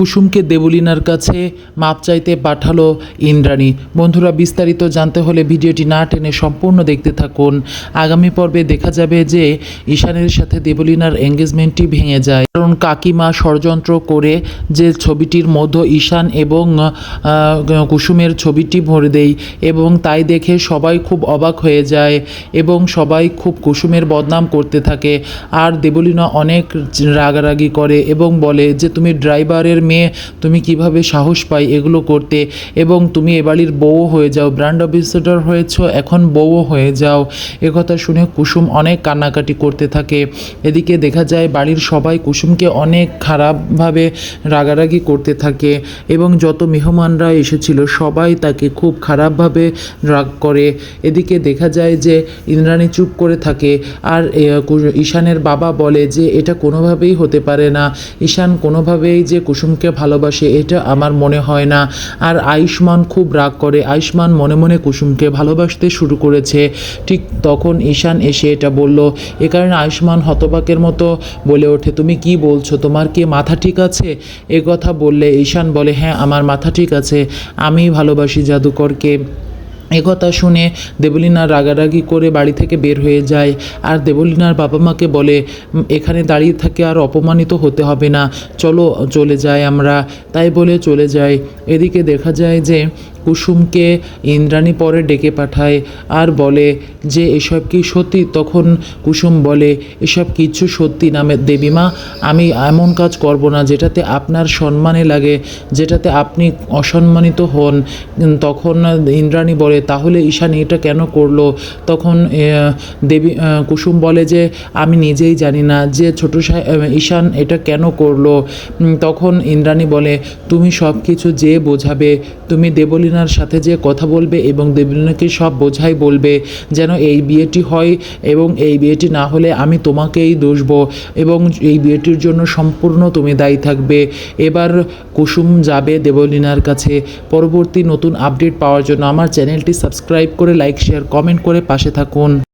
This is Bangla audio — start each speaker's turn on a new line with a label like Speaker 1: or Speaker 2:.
Speaker 1: কুসুমকে দেবলিনার কাছে মাপ চাইতে পাঠালো ইন্দ্রাণী। বন্ধুরা, বিস্তারিত জানতে হলে ভিডিওটি না টেনে সম্পূর্ণ দেখতে থাকুন। আগামী পর্বে দেখা যাবে যে ঈশানের সাথে দেবলিনার এঙ্গেজমেন্টটি ভেঙে যায়। কারণ কাকিমা ষড়যন্ত্র করে যে ছবিটির মধ্যে ঈশান এবং কুসুমের ছবিটি ভরে দেয় এবং তাই দেখে সবাই খুব অবাক হয়ে যায় এবং সবাই খুব কুসুমের বদনাম করতে থাকে। আর দেবলীনা অনেক রাগারাগি করে এবং বলে যে, তুমি ড্রাইভারের মেয়ে, তুমি কীভাবে সাহস পাই এগুলো করতে? এবং তুমি এ বাড়ির বউ হয়ে যাও ব্র্যান্ড অফিসার হয়েছ, এখন বউও হয়ে যাও। একথা শুনে কুসুম অনেক কান্নাকাটি করতে থাকে। এদিকে দেখা যায় বাড়ির সবাই কুসুমকে অনেক খারাপভাবে রাগারাগি করতে থাকে এবং যত মেহমানরা এসেছিল সবাই তাকে খুব খারাপভাবে রাগ করে। এদিকে দেখা যায় যে ইন্দ্রাণী চুপ করে থাকে আর ঈশানের বাবা বলে যে এটা কোনোভাবেই হতে পারে না। ঈশান কোনোভাবেই যে কুসুমকে ভালোবাসে, এটা আমার মনে হয় না। আর আয়ুষ্মান খুব রাগ করে। আয়ুষ্মান মনে মনে কুসুমকে ভালোবাসতে শুরু করেছে। ঠিক তখন ঈশান এসে এটা বলল, এ কারণে আয়ুষ্মান হতবাকের মতো বলে ওঠে। তুমি কি বলছো? তোমার কি মাথা ঠিক আছে? এ কথা বললে ঈশান বলে হ্যাঁ আমার মাথা ঠিক আছে। আমি ভালোবাসি জাদুকরকে। একথা শুনে দেবলীনা রাগারাগি করে বাড়ি থেকে বের হয়ে যায়। আর দেবলীনার বাবা মাকে বলে এখানে দাঁড়িয়ে থাকে আর অপমানিত হতে হবে না। চলো, চলে যাই আমরা। তাই বলে চলে যায়। এদিকে দেখা যায় যে কুসুমকে ইন্দ্রাণী পরে ডেকে পাঠায় আর বলে যে এসব কি সত্যি? তখন কুসুম বলে, এসব কিছু সত্যি না মে- দেবীমা আমি এমন কাজ করব না যেটাতে আপনার সম্মানে লাগে, যেটাতে আপনি অসম্মানিত হন। তখন ইন্দ্রাণী বলে, তাহলে ঈশান এটা কেন করল? তখন দেবী কুসুম বলে যে, আমি নিজেই জানি না যে ছোট ঈশান এটা কেন করল। তখন ইন্দ্রাণী বলে, তুমি সব কিছু যে বোঝাবে, তুমি দেবলীনার সাথে যে কথা বলবে এবং দেবলীনাকে সব বোঝাই বলবে যেন এই বিয়েটি হয় এবং এই বিয়েটি না হলে আমি তোমাকেই দোষব এবং এই বিয়েটির জন্য সম্পূর্ণ তুমি দায়ী থাকবে। এবার কুসুম যাবে দেবলিনার কাছে। পরবর্তী নতুন আপডেট পাওয়ার জন্য আমার চ্যানেলটি সাবস্ক্রাইব করে, লাইক, শেয়ার, কমেন্ট করে পাশে থাকুন।